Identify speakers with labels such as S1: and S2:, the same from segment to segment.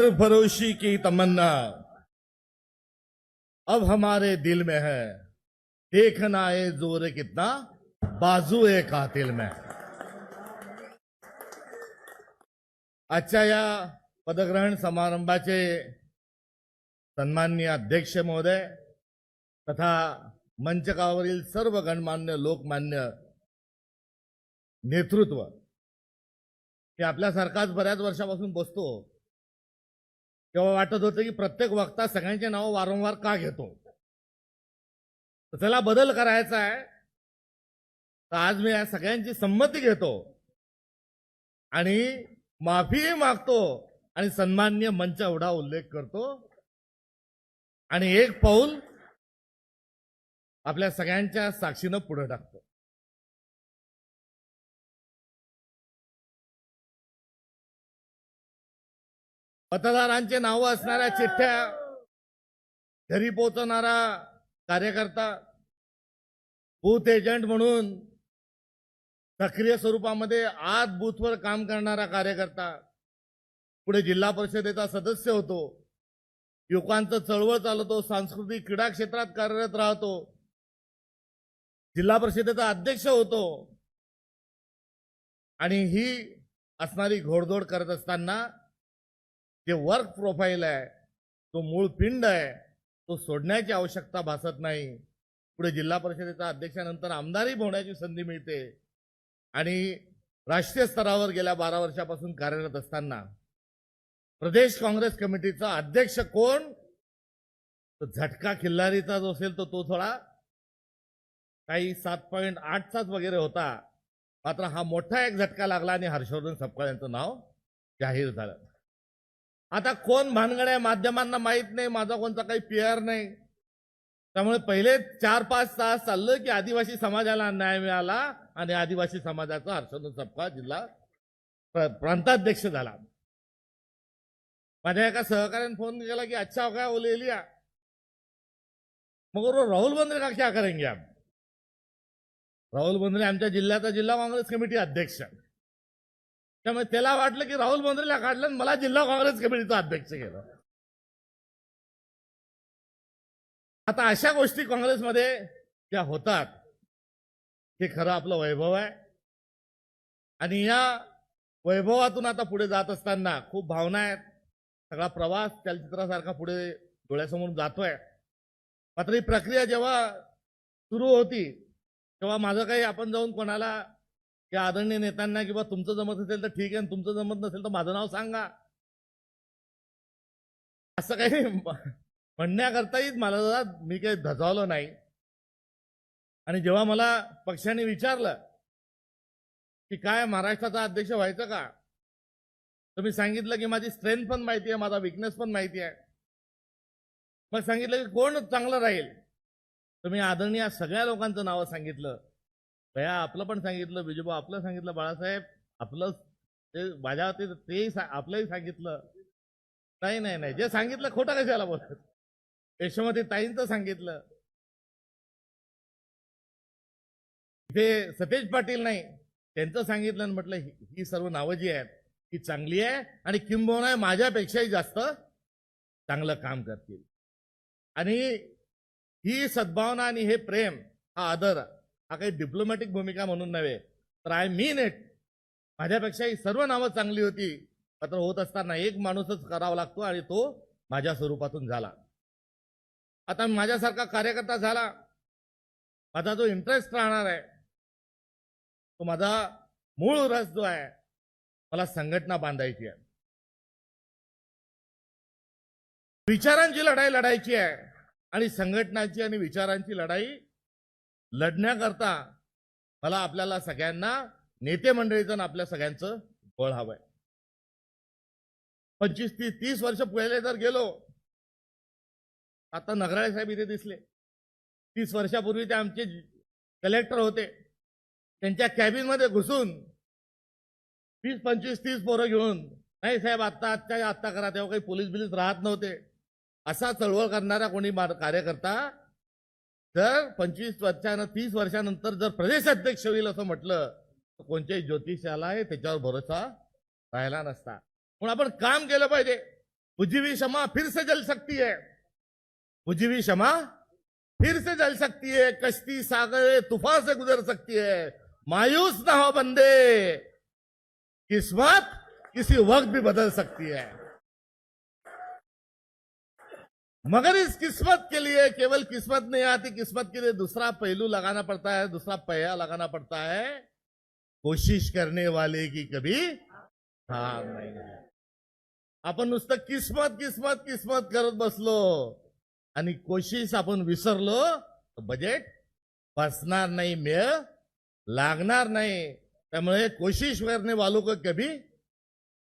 S1: फरोशी की तमन्ना। अब हमारे दिल में है। देखना है जोर कितना। बाजू है कातिल में। आजच्या या पदग्रहण समारंभाचे सन्माननीय अध्यक्ष महोदय तथा मंचकावरील सर्व गणमान्य लोकमान्य नेतृत्व मी आपल्यासारखाच बऱ्याच वर्षापासून बसतो. तेव्हा वाटत होतं की प्रत्येक वक्ता सगळ्यांचे नाव वारंवार का घेतो? तर त्याला बदल करायचा आहे. तर आज मी या सगळ्यांची संमती घेतो. आणि माफीही मागतो आणि सन्मान्य मंच एवढा उल्लेख करतो. आणि एक पाऊल आपल्या सगळ्यांच्या साक्षीनं पुढे टाकतो. मतदारांचे नावं असणाऱ्या चिठ्ठ्या घरी पोचवणारा कार्यकर्ता बूथ एजंट म्हणून सक्रिय स्वरूपामध्ये आत बूथवर काम करणारा कार्यकर्ता पुढे जिल्हा परिषदेचा सदस्य होतो युवकांचं चळवळ चालवतो सांस्कृतिक क्रीडा क्षेत्रात कार्यरत राहतो जिल्हा परिषदेचा अध्यक्ष होतो आणि ही असणारी घोडदोड करत असताना जे वर्क प्रोफाईल आहे तो मूळ पिंड आहे तो सोडण्याची आवश्यकता भासत नाही. पुढे जिल्हा परिषदेचा अध्यक्षानंतर आमदारही होण्याची संधी मिळते. आणि राष्ट्रीय स्तरावर गेल्या बारा वर्षापासून कार्यरत असताना प्रदेश काँग्रेस कमिटीचा अध्यक्ष कोण? तर झटका खिल्लारीचा जो असेल तर तो थोडा. काही सात पॉईंट आठचाच वगैरे होता. मात्र हा मोठा एक झटका लागला आणि हर्षवर्धन सपकाळ यांचं नाव जाहीर झालं. आता कोण भानगड आहे माध्यमांना माहीत नाही माझा कोणता काही पेअर नाही. त्यामुळे पहिले चार पाच तास चाललं की आदिवासी समाजाला न्याय मिळाला आणि आदिवासी समाजाचा हर्षवर्धन सपका जिल्हा प्र- प्रांताध्यक्ष झाला. माझ्या एका सहकार्याने फोन केला की अच्छा हो काय गया लिया मग राहुल बंद्रे का क्या करेंगे आप राहुल बंद्रे आमच्या जिल्ह्याचा जिल्हा काँग्रेस कमिटी अध्यक्ष. त्यामुळे त्याला वाटलं की राहुल बंद्रेला काढलं आणि मला जिल्हा काँग्रेस कमिटीचा अध्यक्ष केलं. आता अशा गोष्टी काँग्रेसमध्ये ज्या होतात हे खरं आपलं वैभव आहे. आणि या वैभवातून आता पुढे जात असताना खूप भावना आहेत. सगळा प्रवास चलचित्रासारखा पुढे डोळ्यासमोर जातोय. मात्र ही प्रक्रिया जेव्हा सुरू होती तेव्हा माझं काही आपण जाऊन कोणाला की आदरणीय नेत्यांना किंवा तुमचं जमत असेल तर ठीक आहे आणि तुमचं जमत नसेल तर माझं नाव सांगा. असं काही म्हणण्याकरताही मला जरा मी काही धजावलं नाही. आणि जेव्हा मला पक्षाने विचारलं की काय महाराष्ट्राचा अध्यक्ष व्हायचं का? तर मी सांगितलं की माझी स्ट्रेंथ पण माहिती आहे माझा विकनेस पण माहिती आहे. मग सांगितलं की कोण चांगलं राहील? तर मी आदरणीय सगळ्या लोकांचं नावं सांगितलं. भया आपलं पण सांगितलं बिजूबा आपलं सांगितलं बाळासाहेब. आपलं ते माझ्या ते तेही सा- आपलंही सांगितलं. नाही नाही नाही. जे सांगितलं खोटं कशाला बोलत? यशोमती ताईंचं सांगितलं. ते सतेज पाटील नाही. त्यांचं सांगितलं आणि म्हटलं ही ही सर्व नावं जी आहेत ही चांगली आहे आणि किंबहुना माझ्यापेक्षाही जास्त चांगलं काम करतील. आणि ही सद्भावना आणि हे प्रेम हा आदर हा काही डिप्लोमॅटिक भूमिका म्हणून नव्हे तर आय मीन इट माझ्यापेक्षा ही सर्व नावं चांगली होती मात्र होत असताना एक माणूसच करावा लागतो आणि तो माझ्या स्वरूपातून झाला. आता माझ्यासारखा कार्यकर्ता झाला माझा जो इंटरेस्ट राहणार आहे तो माझा मूळ रस जो आहे मला संघटना बांधायची आहे. विचारांची लढाई लढायची आहे आणि संघटनांची आणि विचारांची लढाई लढण्याकरता मला आपल्याला सगळ्यांना नेते मंडळीचं आपल्या सगळ्यांचं बळ हवंय. पंचवीस तीस तीस वर्ष पहिले जर गेलो. आता नगराळे साहेब इथे दिसले. तीस वर्षापूर्वी ते आमचे कलेक्टर होते. त्यांच्या कॅबिनमध्ये घुसून वीस पंचवीस तीस पोरं घेऊन नाही साहेब आत्ता आत्ता आत्ता करा तेव्हा काही पोलीस बिलीस राहत नव्हते. असा चळवळ करणारा कोणी कार्यकर्ता तर पंचवीस वर्षानं तीस वर्षानंतर जर प्रदेश अध्यक्ष होईल असं म्हटलं तर कोणत्याही ज्योतिषाला त्याच्यावर भरोसा राहिला नसता. म्हणून आपण काम केलं पाहिजे. उजीवी क्षमा फिर से जल सकती है बुझी क्षमा फिर से जल सकती है कश्ती सागर तूफान से गुजर सकती है मायूस ना हो बंदे. किस्मत किसी वक्त भी बदल सकती है. मगर इस किस्मत के लिए केवल किस्मत नहीं आती किस्मत के लिए दूसरा पहलू लगाना पड़ता है दूसरा पहिया लगाना पड़ता है। कोशिश करने वाले की कभी हार नाही आपण नुसतं किस्मत किस्मत किस्मत करत बसलो आणि कोशिश आपण विसरलो तर बजेट बसणार नाही मेळ लागणार नाही। त्यामुळे कोशिश करणे वालो कभी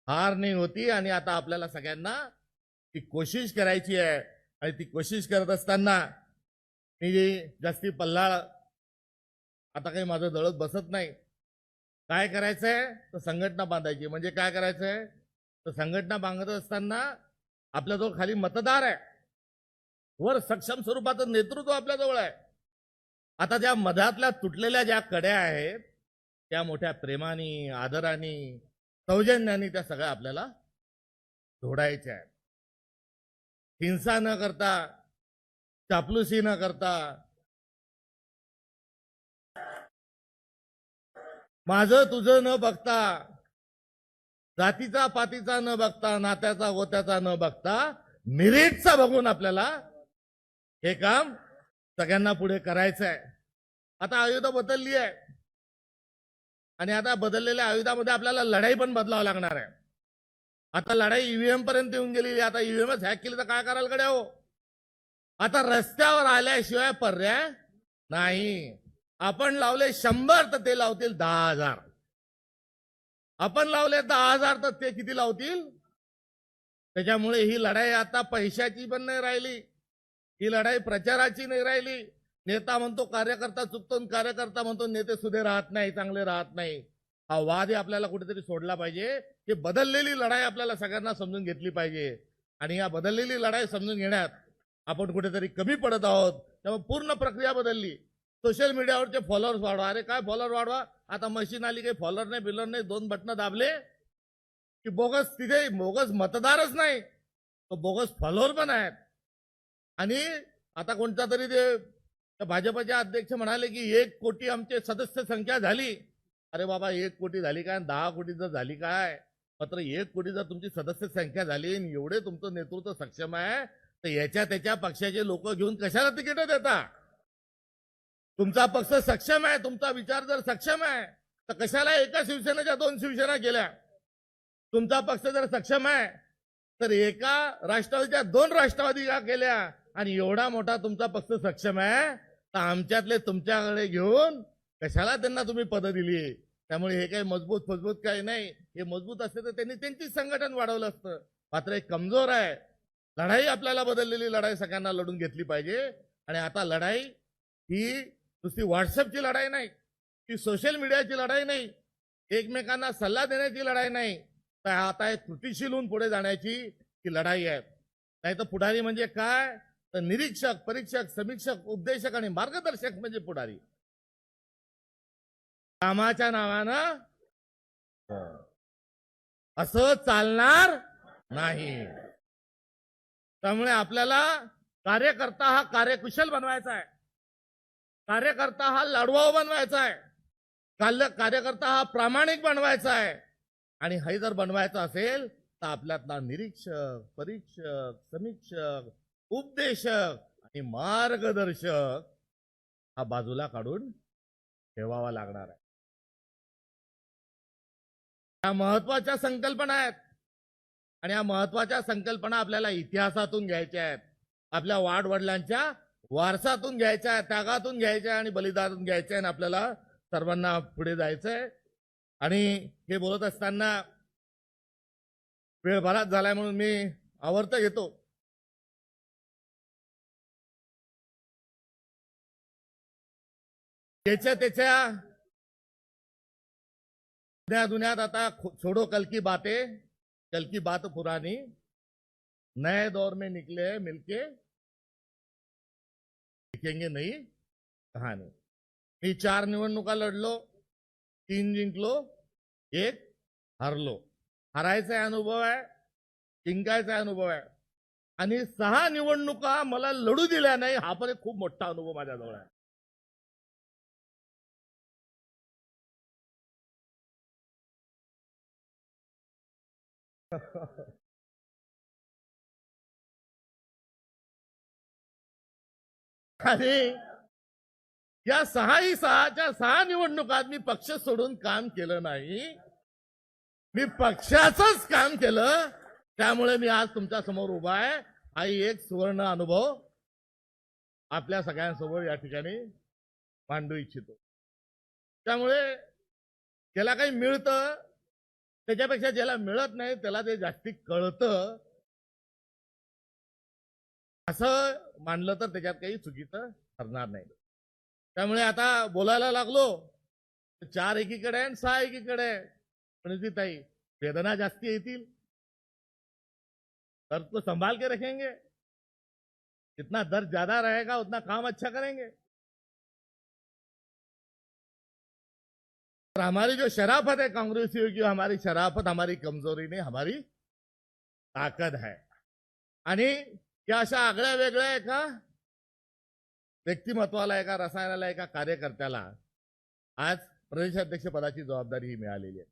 S1: हार नाही होती। आणि आता आपल्याला सगळ्यांना ती कोशिश करायची आहे। आणि ती कोशिश करत असताना मी जास्ती पल्लाळ आता काही माझं दळत बसत नाही. काय करायचंय? तर संघटना बांधायची. म्हणजे काय करायचंय? तर संघटना बांधत असताना आपल्याजवळ खाली मतदार आहे. वर सक्षम स्वरूपाचं नेतृत्व आपल्याजवळ आहे. आता ज्या मधातल्या तुटलेल्या ज्या कड्या आहेत त्या मोठ्या प्रेमाने आदराने सौजन्याने त्या सगळ्या आपल्याला जोडायच्या आहेत. हिंसा न करता चापलुसी न करता. माझं तुझं न बघता जातीचा पातीचा न बघता नात्याचा गोत्याचा न बघता मिरिटचा बघून आपल्याला हे काम सगळ्यांना पुढे करायचं आहे आता आयुध बदलली आहे आणि आता बदललेल्या आयुधामध्ये आपल्याला लढाई पण बदलावं लागणार आहे. आता लढाई ईव्हीएम पर्यंत येऊन गेलेली आता ईव्हीएमच हॅक केली तर काय करायला कडे हो? आता रस्त्यावर आल्याशिवाय पर्याय नाही. आपण लावले शंभर तर ते लावतील दहा हजार. आपण लावले दहा हजार तर ते किती लावतील? त्याच्यामुळे ही लढाई आता पैशाची पण नाही राहिली. ही लढाई प्रचाराची नाही राहिली. नेता म्हणतो कार्यकर्ता चुकतो आणि कार्यकर्ता म्हणतो नेते सुधे राहत नाही चांगले राहत नाही. हा वादही आपल्याला कुठेतरी सोडला पाहिजे. की बदललेली लढाई आपल्याला सगळ्यांना समजून घेतली पाहिजे. आणि या बदललेली लढाई समजून घेण्यात आपण कुठेतरी कमी पडत आहोत. त्यामुळे पूर्ण प्रक्रिया बदलली. सोशल मीडियावरचे फॉलोअर्स वाढवा. अरे काय फॉलोअर वाढवा? आता मशीन आली काही फॉलोअर नाही बिलर नाही दोन बटणं दाबले की बोगस तिथे बोगस मतदारच नाही. तो बोगस फॉलोअर पण आहेत. आणि आता कोणता तरी ते भाजपचे अध्यक्ष म्हणाले की एक कोटी आमचे सदस्य संख्या झाली. अरे बाबा एक कोटी झाली काय? दहा कोटी जर झाली काय? मात्र एक कोटी जर तुमची सदस्य संख्या झाली आणि एवढे तुमचं नेतृत्व सक्षम आहे तर याच्या त्याच्या पक्षाचे लोक घेऊन कशाला तिकीट देता तुमचा पक्ष सक्षम आहे तुमचा विचार जर सक्षम आहे तर कशाला एका शिवसेनेच्या दोन शिवसेना केल्या तुमचा पक्ष जर सक्षम आहे तर एका राष्ट्रवादीच्या दोन राष्ट्रवादी का केल्या आणि एवढा मोठा तुमचा पक्ष सक्षम आहे तर आमच्यातले तुमच्याकडे घेऊन कशाला त्यांना तुम्ही पद दिली? त्यामुळे हे काही मजबूत मजबूत काही नाही. हे मजबूत असते तर त्यांनी त्यांचीच संघटन वाढवलं असतं. मात्र एक कमजोर आहे. लढाई आपल्याला बदललेली लढाई सगळ्यांना लढून घेतली पाहिजे. आणि आता लढाई ही नुसती व्हॉट्सअपची लढाई नाही ती सोशल मीडियाची लढाई नाही. एकमेकांना सल्ला देण्याची लढाई नाही. तर आता एक कृतीशील होऊन पुढे जाण्याची ही लढाई आहे. नाही तर पुढारी म्हणजे काय? तर निरीक्षक परीक्षक समीक्षक उपदेशक आणि मार्गदर्शक म्हणजे पुढारी. कामाच्या नावानं असं चालणार नाही. त्यामुळे आपल्याला कार्यकर्ता हा कार्यकुशल बनवायचा आहे. कार्यकर्ता हा लढवाऊ बनवायचा आहे. काल- कार्यकर्ता हा प्रामाणिक बनवायचा आहे. आणि हे जर बनवायचं असेल तर आपल्यातला निरीक्षक परीक्षक समीक्षक उपदेशक आणि मार्गदर्शक हा बाजूला काढून ठेवावा लागणार आहे. या महत्त्वाच्या संकल्पना आहेत. आणि या महत्त्वाच्या संकल्पना आपल्याला इतिहासातून घ्यायच्या आहेत. आपल्या वाडवडिलांच्या वारसातून घ्यायच्या आहेत त्यागातून घ्यायच्या आणि बलिदानातून घ्यायच्या आणि आपल्याला सर्वांना पुढे जायचंय. आणि हे बोलत असताना वेळ बराच झालाय म्हणून मी आवर्त घेतो. त्याच्या त्याच्या दुनिया दुनियात आता छोडो कल की बातें कल की बात पुरानी नए दौर में निकले हैं मिलके लिखेंगे नई कहानी। मी चार निवडणुका लढलो तीन जिंकलो एक हरलो हरायचा अनुभव आहे जिंकायचा अनुभव आहे आणि सहा निवडणुका मला लढू दिल्या नाही हा पण एक खूप मोठा अनुभव माझ्याजवळ आहे. आणि या सहाही सहाच्या सहा निवडणुकात मी पक्ष सोडून काम केलं नाही मी पक्षाचंच काम केलं त्यामुळे मी आज तुमच्यासमोर उभा आहे. हा एक सुवर्ण अनुभव आपल्या सगळ्यांसमोर या ठिकाणी मांडू इच्छितो. त्यामुळे त्याला काही मिळतं त्याच्यापेक्षा ज्याला मिळत नाही त्याला ते जास्ती कळतं. असं मानलं तर त्याच्यात काही चुकीचं ठरणार नाही. त्यामुळे आता बोलायला लागलो. चार एकीकडे आहे आणि सहा एकीकडे आहे. पण ती ताई वेदना जास्ती येतील. दर्द को संभाल के रखेंगे. जितना दर्द ज्यादा रहेगा उतना काम अच्छा करेंगे. और हमारी जो शराफत है कांग्रेसियों की हमारी शराफत हमारी कमजोरी नहीं हमारी ताकद है। आणि या अशा आगळ्या वेगळ्या एका व्यक्तिमत्वाला एका रसायनाला एका कार्यकर्त्याला आज प्रदेशाध्यक्ष पदाची जबाबदारी ही मिळालेली आहे.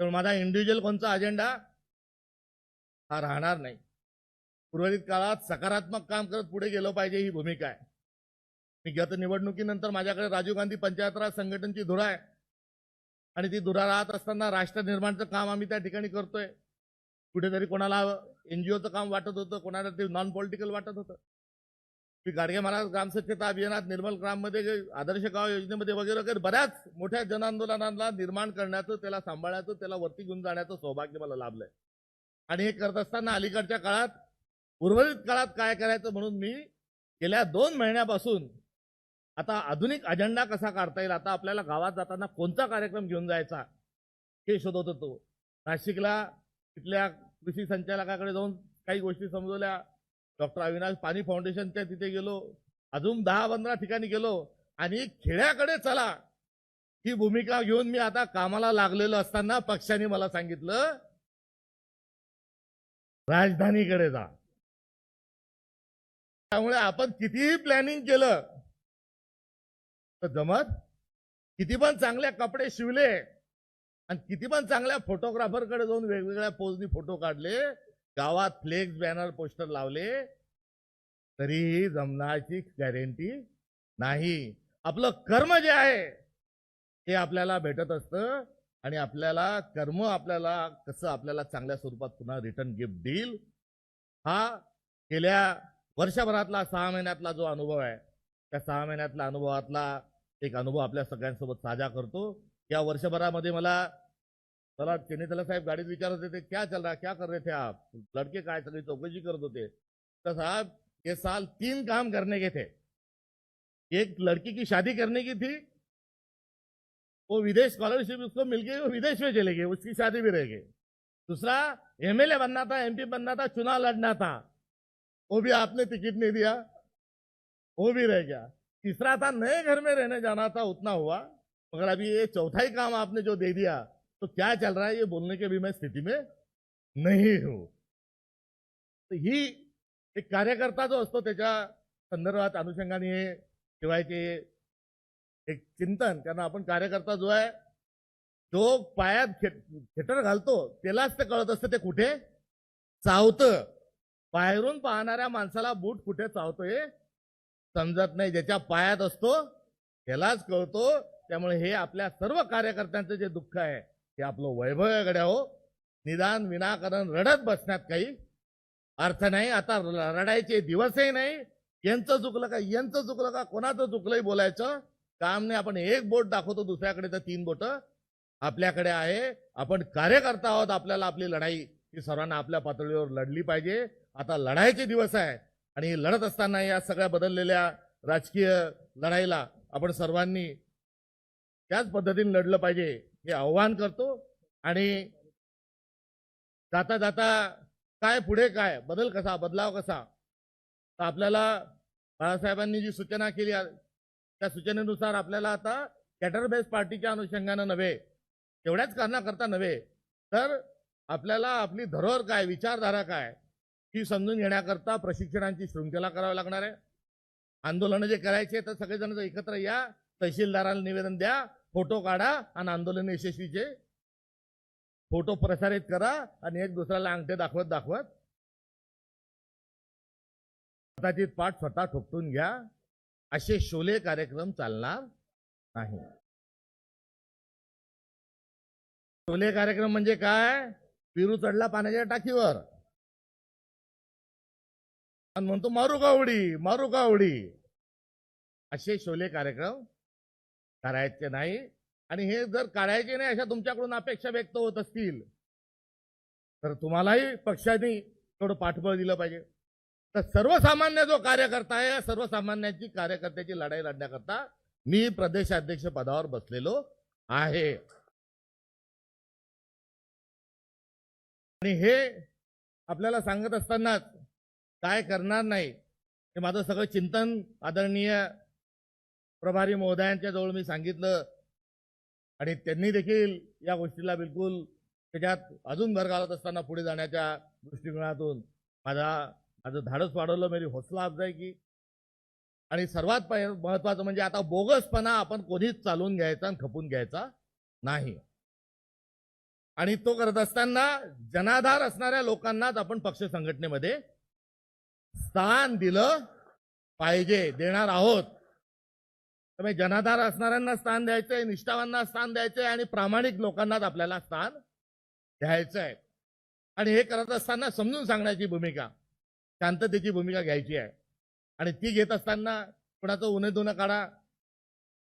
S1: त्यामुळे माझा इंडिव्हिज्युअल कोणचा अजेंडा हा राहणार नाही. उर्वरित काळात सकारात्मक काम करत पुढे गेलो पाहिजे ही भूमिका आहे. मी गत निवडणुकीनंतर माझ्याकडे राजीव गांधी पंचायत राज संघटनची धुरा आहे. आणि ती दुरा राहत असताना राष्ट्र निर्माणचं काम आम्ही त्या ठिकाणी करतोय. कुठेतरी कोणाला एनजीओचं काम वाटत होतं कोणाला ते नॉन पॉलिटिकल वाटत होतं. मी गाडगे महाराज ग्रामस्वच्छता अभियानात निर्मल ग्राममध्ये आदर्श गाव योजनेमध्ये वगैरे वगैरे बऱ्याच मोठ्या जनआंदोलनाला निर्माण करण्याचं त्याला सांभाळण्याचं त्याला वरती घेऊन जाण्याचं सौभाग्य मला लाभलंय. आणि हे करत असताना अलीकडच्या काळात उर्वरित काळात काय करायचं म्हणून मी गेल्या दोन महिन्यापासून आता आधुनिक अजेंडा कसा काढता येईल? आता आपल्याला गावात जाताना कोणता कार्यक्रम घेऊन जायचा? हे शोधत होतो. नाशिकला तिथल्या कृषी संचालकाकडे जाऊन काही गोष्टी समजवल्या. डॉक्टर अविनाश पाणी फाउंडेशनच्या तिथे गेलो. अजून दहा पंधरा ठिकाणी गेलो. आणि खेड्याकडे चला. ही भूमिका घेऊन मी आता कामाला लागलेलो असताना पक्षाने मला सांगितलं राजधानीकडे जा. त्यामुळे आपण कितीही प्लॅनिंग केलं तर जमत किती पण चांगले कपडे शिवले आणि किती पण चांगल्या फोटोग्राफरकडे जाऊन वेगवेगळ्या पोजनी फोटो काढले गावात फ्लेक्स बॅनर पोस्टर लावले तरीही जमण्याची गॅरंटी नाही. आपलं कर्म जे आहे ते आपल्याला भेटत असतं आणि आपल्याला कर्म आपल्याला कसं आपल्याला चांगल्या स्वरूपात पुन्हा रिटर्न गिफ्ट देईल हा गेल्या वर्षभरातला सहा महिन्यातला जो अनुभव आहे त्या सहा महिन्यातल्या अनुभवातला एक अनुभव आपल्या सगळ्यांसोबत साझा करतो. या वर्षभरामध्ये मला मला चेन्नीतला साहेब गाडीत विचारत होते क्या चल रहा क्या कर रहे थे आप? लड़के काय सगळी चौकशी करत होते. साहब ये साल तीन काम करने के थे. एक लड़की की शादी करने की थी. वो विदेश स्कॉलरशिप उसको मिल गई, वो विदेश में चले गए, उसकी शादी भी रह गई. दूसरा एमएलए बनना था एमपी बनना था, चुनाव लड़ना था. वो भी आपने टिकट नहीं दिया. वो भी रह गया. तीसरा था नए घर में रहने जाना था उतना हुआ। मगर अभी ये चौथा ही काम आपने जो दे दिया तो क्या चल रहा है ये बोलने के भी मैं स्थिति में नहीं हूं। तर ही एक कार्यकर्ता जो असतो त्याच्या संदर्भात अनुषंगाने हे ठेवायचे एक चिंतन कारण आपण कार्यकर्ता जो आहे जो पायात थेटर खेटर घालतो त्यालाच ते कळत असतं ते कुठे? चावतं बाहेरून पाहणाऱ्या माणसाला बूट कुठे चावतो हे समजत नाही ज्याच्या पायात असतो त्यालाच कळतो. त्यामुळे हे आपल्या सर्व कार्यकर्त्यांचं जे दुःख आहे हे आपलं वैभव आहे गड्या हो. निदान विनाकारण रडत बसण्यात काही अर्थ नाही. आता रडायचे दिवसही नाही. यांचं चुकलं का यांचं चुकलं का कोणाचं चुकलंही बोलायचं? काम नाही आपण एक बोट दाखवतो दुसऱ्याकडे तर तीन बोट. आपल्याकडे आहे. आपण कार्यकर्ता आहोत. आपल्याला आपली लढाई ही सर्वांना आपल्या पातळीवर लढली पाहिजे. आता लढायचे दिवस आहे आणि लढत असताना या सगळ्या बदललेल्या राजकीय लढाईला आपण सर्वांनी त्याच पद्धतीने लढलं पाहिजे हे आव्हान करतो. आणि जाता जाता काय पुढे काय बदल कसा बदलाव कसा तर आपल्याला बाळासाहेबांनी जी सूचना केली आहे, त्या सूचनेनुसार आपल्याला आता कॅटर बेस पार्टीच्या अनुषंगानं नव्हे तेवढ्याच कारणाकरता नव्हे तर आपल्याला आपली धरोहर काय विचारधारा काय ही समजून घेण्याकरता प्रशिक्षणांची शृंखला करावी लागणार आहे. आंदोलन जे करायचे तर सगळेजण एकत्र या तहसीलदाराला निवेदन द्या फोटो काढा आणि आंदोलन यशस्वीचे फोटो प्रसारित करा आणि एक दुसऱ्याला अंगठे दाखवत दाखवत. स्वतःची पाठ स्वतः ठोकटून घ्या. असे शोले कार्यक्रम चालणार नाही. शोले कार्यक्रम म्हणजे काय? पिरू चढला पाण्याच्या टाकीवर. आणि म्हणतो मारू का उडी मारू का उडी असे शोले कार्यक्रम करायचे नाही. आणि हे जर काढायचे नाही अशा तुमच्याकडून अपेक्षा व्यक्त होत असतील तर तुम्हालाही पक्षाने थोडं पाठबळ दिलं पाहिजे. तर सर्वसामान्य जो कार्यकर्ता आहे सर्वसामान्यांची कार्यकर्त्याची लढाई लढण्याकरता मी प्रदेशाध्यक्ष पदावर बसलेलो आहे. आणि हे आपल्याला सांगत असतानाच काय करणार नाही हे माझं सगळं चिंतन आदरणीय प्रभारी महोदयांच्या जवळ मी सांगितलं. आणि त्यांनी देखील या गोष्टीला बिलकुल त्याच्यात अजून भर घालत असताना पुढे जाण्याच्या दृष्टिकोनातून माझा माझं धाडस वाढवलं मेरी हौसला अफजाय की. आणि सर्वात पहि- महत्वाचं म्हणजे आता बोगसपणा आपण कोणीच चालवून घ्यायचा आणि खपून घ्यायचा नाही. आणि तो करत असताना जनाधार असणाऱ्या लोकांनाच आपण पक्ष संघटनेमध्ये स्थान दिलं पाहिजे देणार आहोत. त्यामुळे जनाधार असणाऱ्यांना स्थान द्यायचंय निष्ठावांना स्थान द्यायचंय आणि प्रामाणिक लोकांनाच आपल्याला स्थान घ्यायचं आहे आणि हे करत असताना समजून सांगण्याची भूमिका शांततेची भूमिका घ्यायची आहे. आणि ती घेत असताना कुणाचं उन्हे धुणं काढा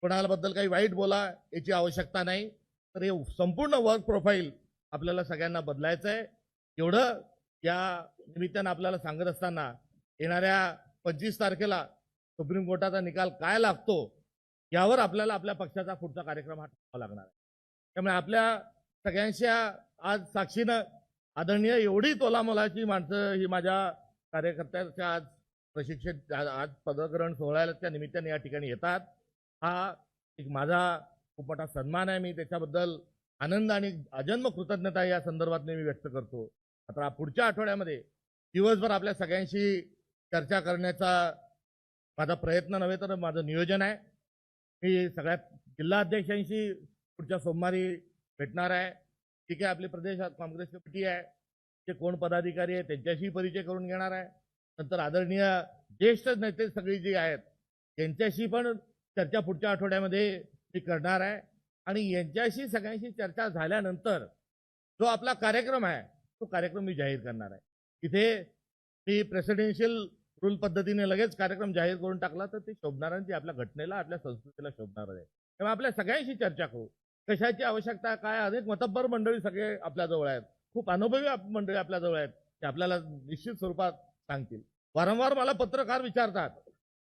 S1: कुणाबद्दल काही वाईट बोला याची आवश्यकता नाही. तर हे संपूर्ण वर्क प्रोफाईल आपल्याला सगळ्यांना बदलायचं आहे एवढं या निमित्तानं आपल्याला सांगत असताना येणाऱ्या पंचवीस तारखेला सुप्रीम कोर्टाचा निकाल काय लागतो यावर आपल्याला आपल्या पक्षाचा पुढचा कार्यक्रम हा ठरवावा लागणार आहे. त्यामुळे आपल्या सगळ्यांच्या आज साक्षीनं आदरणीय एवढी तोलामोलाची माणसं ही माझ्या कार्यकर्त्याच्या आज प्रशिक्षित आज आज पदग्रहण सोहळ्याच्या निमित्ताने या ठिकाणी येतात. हा एक माझा खूप मोठा सन्मान आहे. मी त्याच्याबद्दल आनंद आणि अजन्म कृतज्ञता या संदर्भात मी व्यक्त करतो. आता पुढच्या आठवड्यामध्ये दिवसभर आपल्या सगळ्यांशी चर्चा करण्याचा माझा प्रयत्न नव्हे तर माझं नियोजन आहे. मी सगळ्यात जिल्हा अध्यक्षांशी पुढच्या सोमवारी भेटणार आहे. ठीक आहे आपली प्रदेश काँग्रेस कमिटी आहे. ते कोण पदाधिकारी आहे त्यांच्याशी परिचय करून घेणार आहे. नंतर आदरणीय ज्येष्ठ नेते सगळी जी आहेत त्यांच्याशी पण चर्चा पुढच्या आठवड्यामध्ये मी करणार आहे. आणि यांच्याशी सगळ्यांशी चर्चा झाल्यानंतर जो आपला कार्यक्रम आहे तो कार्यक्रम मी जाहीर करणार आहे. इथे ती प्रेसिडेन्शियल रूल पद्धतीने लगेच कार्यक्रम जाहीर करून टाकला तर ते शोभणार आणि आपल्या घटनेला आपल्या संस्कृतीला शोभणार आहे. तेव्हा आपल्या सगळ्यांशी चर्चा करू. कशाची आवश्यकता काय अनेक मतब्बर मंडळी सगळे आपल्याजवळ आहेत. खूप अनुभवी मंडळी आपल्याजवळ आहेत ते आपल्याला निश्चित स्वरूपात सांगतील. वारंवार मला पत्रकार विचारतात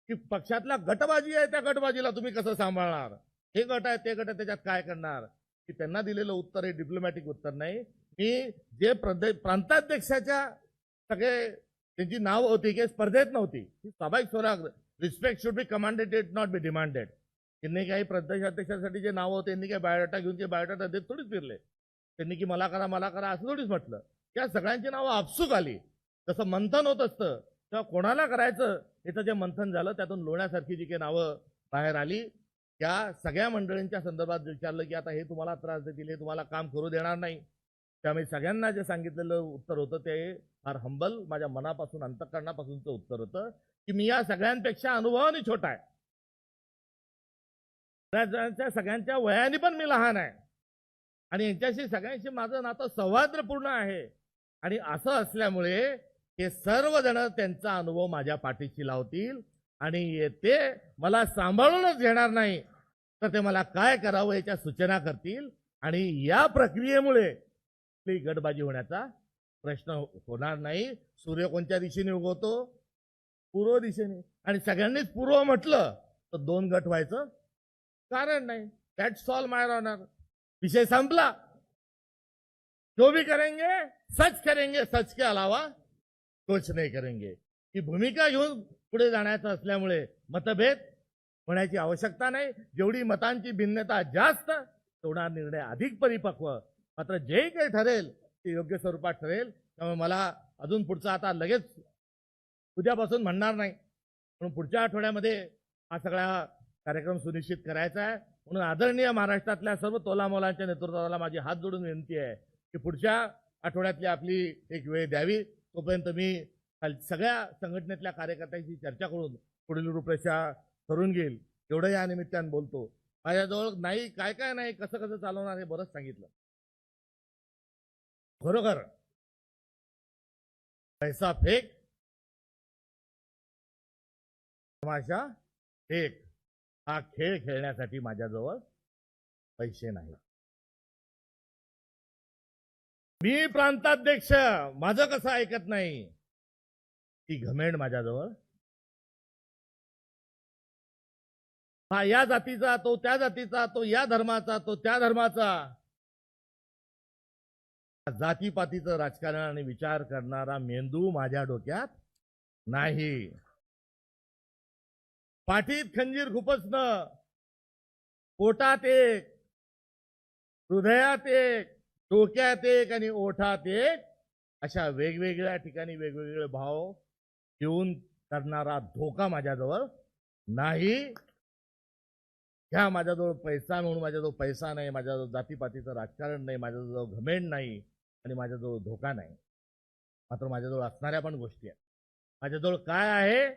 S1: की पक्षातला गटबाजी आहे त्या गटबाजीला तुम्ही कसं सांभाळणार? हे गट आहे ते गट आहे त्याच्यात काय करणार? की त्यांना दिलेलं उत्तर हे डिप्लोमॅटिक उत्तर नाही. मी जे प्रदे प्रांताध्यक्षाच्या सगळे त्यांची नाव होती की स्पर्धेत नव्हती. ही स्वाभाविक स्वराग respect should be commanded it not be demanded त्यांनी काही प्रदेशाध्यक्षासाठी जे नावं होते त्यांनी काही बायोडाटा घेऊन ते बायोडाटा देत थोडीच फिरले. त्यांनी की मला करा मला करा असं थोडीच म्हटलं. त्या सगळ्यांची नावं आपसूक आली. जसं मंथन होत असतं तेव्हा कोणाला करायचं? याचं जे मंथन झालं त्यातून लोण्यासारखी जी काही नावं बाहेर आली. त्या सगळ्या मंडळींच्या संदर्भात विचारलं की आता हे तुम्हाला त्रास देतील हे तुम्हाला काम करू देणार नाही. त्यामुळे सगळ्यांना जे सांगितलेलं उत्तर होतं ते फार हंबल माझ्या मनापासून अंतकरणापासूनचं उत्तर होतं की मी या सगळ्यांपेक्षा अनुभवाने छोटा आहे. त्या सगळ्यांच्या वयाने पण मी लहान आहे. आणि यांच्याशी सगळ्यांशी माझं नातं सौहार्दपूर्ण आहे. आणि असं असल्यामुळे हे सर्वजण त्यांचा अनुभव माझ्या पाठीशी लावतील आणि ते मला सांभाळूनच घेणार नाही. तर ते मला काय करावं याच्या सूचना करतील आणि या प्रक्रियेमुळे गटबाजी होण्याचा प्रश्न होणार नाही. सूर्य कोणत्या दिशेने उगवतो? पूर्व दिशेने. आणि सगळ्यांनीच पूर्व म्हटलं तर दोन गट व्हायचं कारण नाही. दॅट सॉल्व माय ऑनर विषय संपला. जो भी करेंगे सच करेंगे सच के अलावा कुछ नाही करेंगे. ही भूमिका घेऊन पुढे जाण्याचं असल्यामुळे मतभेद होण्याची आवश्यकता नाही. जेवढी मतांची भिन्नता जास्त तेवढा निर्णय अधिक परिपक्व. मात्र जे काही ठरेल ते योग्य स्वरूपात ठरेल त्यामुळे मला अजून पुढचं आता लगेच उद्यापासून म्हणणार नाही. म्हणून पुढच्या आठवड्यामध्ये हा सगळा कार्यक्रम सुनिश्चित करायचा आहे. म्हणून आदरणीय महाराष्ट्रातल्या सर्व तोलामोलांच्या नेतृत्वाला माझी हात जोडून विनंती आहे की पुढच्या आठवड्यातली आपली एक वेळ द्यावी. तोपर्यंत मी सगळ्या संघटनेतल्या कार्यकर्त्यांशी चर्चा करून पुढील रूपरेषा ठरवून घेईल. एवढं या निमित्तानं बोलतो. माझ्याजवळ नाही काय काय नाही कसं कसं चालवणार हे बरंच सांगितलं. खरोखर पैसा फेक. तमाशा फेक. हा खेळ खेळण्यासाठी माझ्याजवळ पैसे नाही. मी प्रांताध्यक्ष माझं कसं ऐकत नाही? ती घमेंड माझ्याजवळ. हा या जातीचा तो त्या जातीचा तो या धर्माचा तो त्या धर्माचा. जातीपातीचं राजकारण आणि विचार करणारा मेंदू माझ्या डोक्यात नाही. पाठीत खंजीर खुपसणं पोटात एक. हृदयात एक. डोक्यात एक आणि ओठात एक. अशा वेगवेगळ्या ठिकाणी वेगवेगळे भाव घेऊन करणारा धोका माझ्याजवळ नाही. ह्या माझ्याजवळ पैसा म्हणून माझ्याजवळ पैसा नाही. माझ्याजवळ जातीपातीचं राजकारण नाही. माझ्याजवळ घमेंड नाही. आणि माझ्याजवळ धोका नाही. मात्र माझ्याजवळ असणाऱ्या पण गोष्टी आहेत. माझ्याजवळ काय आहे?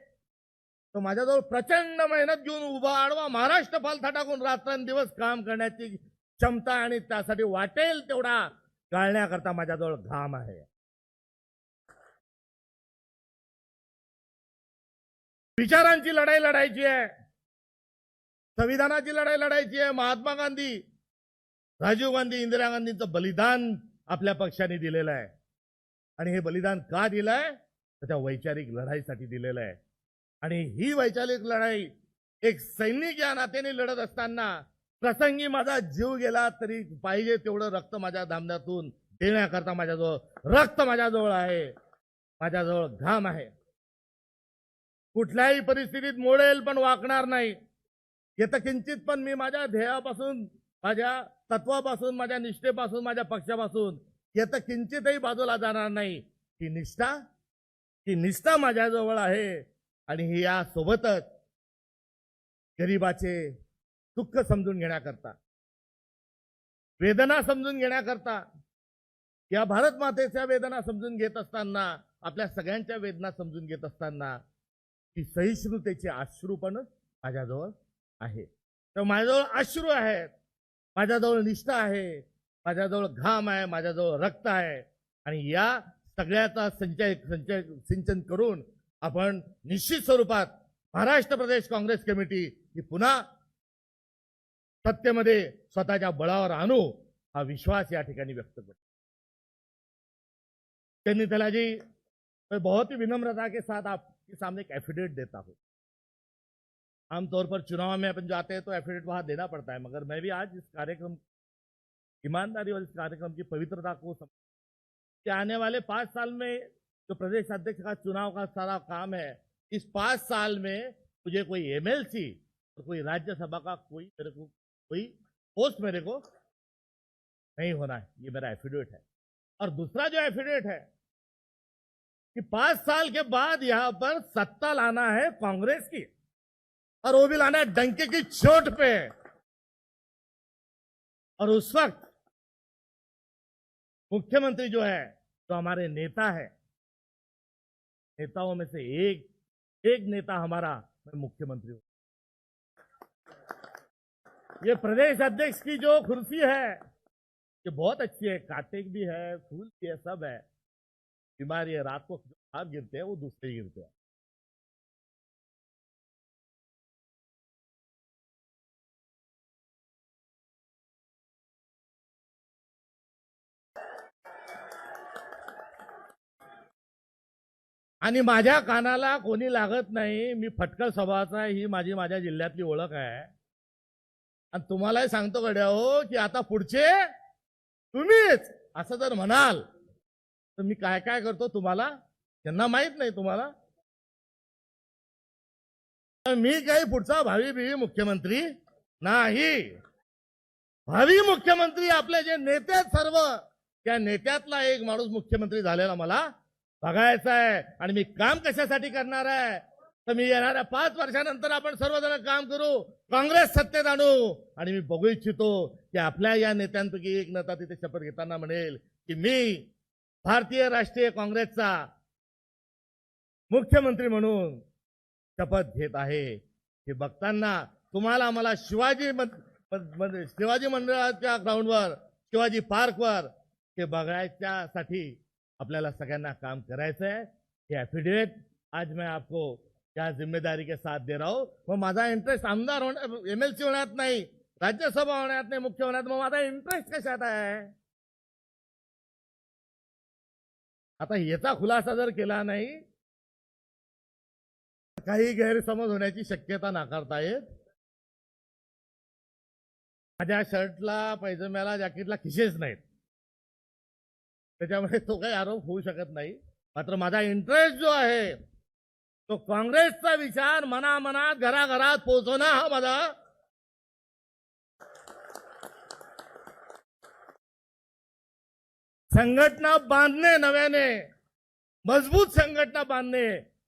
S1: तो माझ्याजवळ प्रचंड मेहनत घेऊन उभा आडवा महाराष्ट्र फालथा टाकून रात्रंदिवस काम करण्याची क्षमता आणि त्यासाठी वाटेल तेवढा गाळण्याकरता माझ्याजवळ घाम आहे. विचारांची लढाई लढायची आहे. संविधानाची लढाई लढायची आहे. महात्मा गांधी राजीव गांधी इंदिरा गांधींचं बलिदान आपल्या पक्षाने दिलेलं आहे. आणि हे बलिदान का दिलंय तर त्या वैचारिक लढाईसाठी दिलेलं आहे. आणि ही वैचारिक लढाई एक सैनिक या नात्याने लढत असताना प्रसंगी माझा जीव गेला तरी पाहिजे तेवढं रक्त माझ्या धामण्यातून देण्याकरता माझ्याजवळ रक्त माझ्याजवळ आहे. माझ्याजवळ घाम आहे. कुठल्याही परिस्थितीत मोडेल पण वाकणार नाही. येतं किंचित पण मी माझ्या ध्येयापासून माझ्या तत्वापासून माझ्या निष्ठेपासून माझ्या पक्षापासून. येतं किंचितही बाजूला जाणार नाही. ही निष्ठा ही निष्ठा माझ्याजवळ आहे. आणि ही या सोबतच गरिबाचे दुःख समजून घेण्याकरता वेदना समजून घेण्याकरता या भारत मातेच्या वेदना समजून घेत असताना आपल्या सगळ्यांच्या वेदना समजून घेत असताना ती सहिष्णुतेचे अश्रू पण माझ्याजवळ आहे तर माझ्याजवळ अश्रू आहेत. माझ्याजवळ निष्ठा आहे माझ्याजवळ घाम आहे माझ्याजवळ रक्त आहे. आणि या सगळ्याचा संचय संचय सिंचन करून आपण निश्चित स्वरूपात महाराष्ट्र प्रदेश काँग्रेस कमिटी ही पुन्हा सत्तेमध्ये स्वतःच्या बळावर आणू हा विश्वास या ठिकाणी व्यक्त करतो. त्यांनी त्याला जी मैं बहुत ही विनम्रता के साथ आपके सामने एक एफिडेविट देता हूं. आमतौर पर चुनाव में अपन जाते हैं तो एफिडेविट वहाँ देना पड़ता है, मगर मैं भी आज इस कार्यक्रम, ईमानदारी और इस कार्यक्रम की पवित्रता को सम... कि आने वाले पाँच साल में जो प्रदेश अध्यक्ष का चुनाव का सारा काम है, इस पाँच साल में मुझे कोई एमएलसी और कोई राज्यसभा का कोई मेरे को कोई पोस्ट मेरे को नहीं होना है, ये मेरा एफिडेविट है। और दूसरा जो एफिडेविट है कि पाँच साल के बाद यहाँ पर सत्ता लाना है कांग्रेस की। और वो भी लाना है डंके की चोट पे। और उस वक्त मुख्यमंत्री जो है तो हमारे नेता है, नेताओं में से एक एक नेता हमारा मैं मुख्यमंत्री हूँ। ये प्रदेश अध्यक्ष की जो कुर्सी है, ये बहुत अच्छी है कांटे भी है, फूल भी है, सब है। बीमारी है, रात को जो गिरते हैं, वो दूसरे गिरते हैं। आणि माझ्या कानाला कोणी लागत नाही. मी फटकळ स्वभावाचा आहे, ही माझी माझ्या जिल्ह्यातली ओळख आहे. आणि तुम्हालाही सांगतो गड्या हो की आता पुढचे तुम्हीच असं जर म्हणाल तर मी काय काय करतो तुम्हाला? त्यांना माहीत नाही तुम्हाला? मी काही पुढचा भावी बिवी मुख्यमंत्री नाही. भावी मुख्यमंत्री आपले जे नेते आहेत सर्व त्या नेत्यातला एक माणूस मुख्यमंत्री झालेला मला बघायचं आहे. आणि मी काम कशासाठी करणार आहे? तर मी येणाऱ्या पाच वर्षानंतर आपण सर्वजण काम करू. काँग्रेस सत्तेत आणू. आणि मी बघू इच्छितो की आपल्या या नेत्यांपैकी एक नेता तिथे शपथ घेताना म्हणेल की मी भारतीय राष्ट्रीय काँग्रेसचा मुख्यमंत्री म्हणून शपथ घेत आहे. हे बघताना तुम्हाला मला शिवाजी शिवाजी मंडळाच्या ग्राउंडवर शिवाजी पार्कवर हे बघायच्यासाठी आपल्याला सगळ्यांना काम करायचं आहे. हे ॲफिडेविट आज मैं आपको या जिम्मेदारी के साथ दे रहा हूं. मग माझा इंटरेस्ट आमदार होण्या एम एल सी होण्यात नाही राज्यसभा होण्यात नाही मुख्य होण्यात मग माझा इंटरेस्ट कशात आहे? आता याचा खुलासा जर केला नाही काही गैरसमज होण्याची शक्यता नाकारता येत. माझ्या शर्टला पैजम्याला जॅकेटला खिशेच नाहीत. त्याच्यामुळे तो काही आरोप होऊ शकत नाही. मात्र माझा इंटरेस्ट जो आहे तो काँग्रेसचा विचार मनामनात घराघरात पोहोचवणं हा माझा संघटना बांधणे नव्याने मजबूत संघटना बांधणे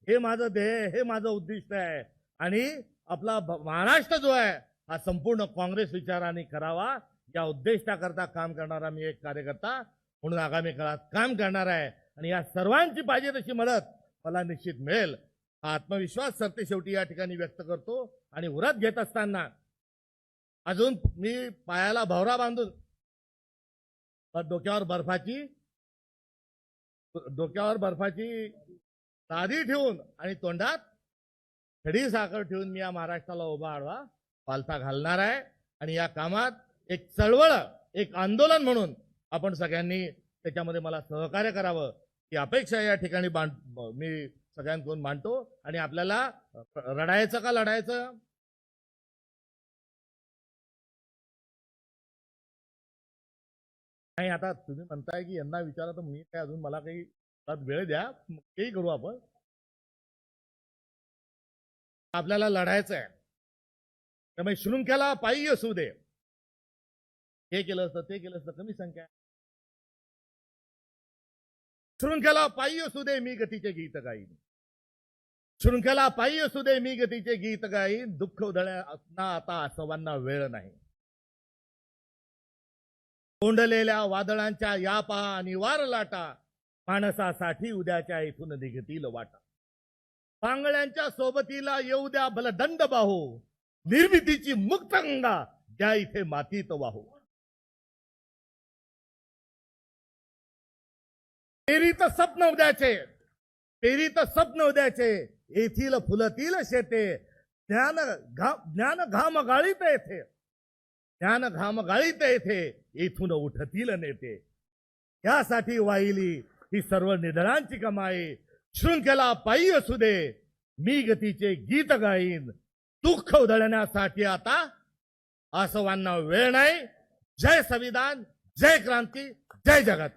S1: हे माझं ध्येय हे माझं उद्दिष्ट आहे. आणि आपला महाराष्ट्र जो आहे हा संपूर्ण काँग्रेस विचाराने करावा. या उद्दिष्टाकरता काम करणारा मी एक कार्यकर्ता म्हणून आगामी काळात काम करणार आहे. आणि या सर्वांची पाहिजे तशी मदत मला निश्चित मिळेल. हा आत्मविश्वास सरते शेवटी या ठिकाणी व्यक्त करतो आणि उरात घेत असताना अजून मी पायाला भवरा बांधून डोक्यावर बर्फाची डोक्यावर बर्फाची तादी ठेवून आणि तोंडात खडी साखर ठेवून मी या महाराष्ट्राला उभा आडवा पालथा घालणार आहे. आणि या कामात एक चळवळ एक आंदोलन म्हणून आपण सगळ्यांनी त्याच्यामध्ये मला सहकार्य करावं ही अपेक्षा या ठिकाणी बांध मी सगळ्यांकडून मांडतो आणि आपल्याला रडायचं का लढायचं? नाही आता तुम्ही म्हणताय की यांना विचारा तर मी काय अजून मला काही वेळ द्या मग तेही करू आपण. आपल्याला लढायचं आहे त्यामुळे शृंखला पायी असू दे. हे केलं असतं ते केलं असतं कमी संख्या शृंखला पायी असू दे मी गतीचे गीत गाईन. शृंखला पायी असू दे मी गतीचे गीत गाईन. दुःख उधळण्याना आता आसवांना वेळ नाही. कोंडलेल्या वादळांच्या या पहा निवार लाटा माणसासाठी उद्याच्या इथून निघतील वाटा. पांगळ्यांच्या सोबतीला येऊ द्या बलदंड बाहू. निर्मितीची मुक्तंगा द्या इथे मातीत वाहू. पेरीत स्वप्न उद्याचे. पेरीत स्वप्न उद्याचे. येथील फुलतील शेते. ज्ञान घा ज्ञान घाम गाळीत येथे. ज्ञान घाम गाळीत येथे. येथून उठतील नेते. यासाठी वाहिली ही सर्व निधनांची कमाई. शृंखला पायी असू दे. मी गतीचे गीत गाईन. दुःख उधळण्यासाठी आता आसवांना वेळ नाही. जय संविधान जय क्रांती जय जगत.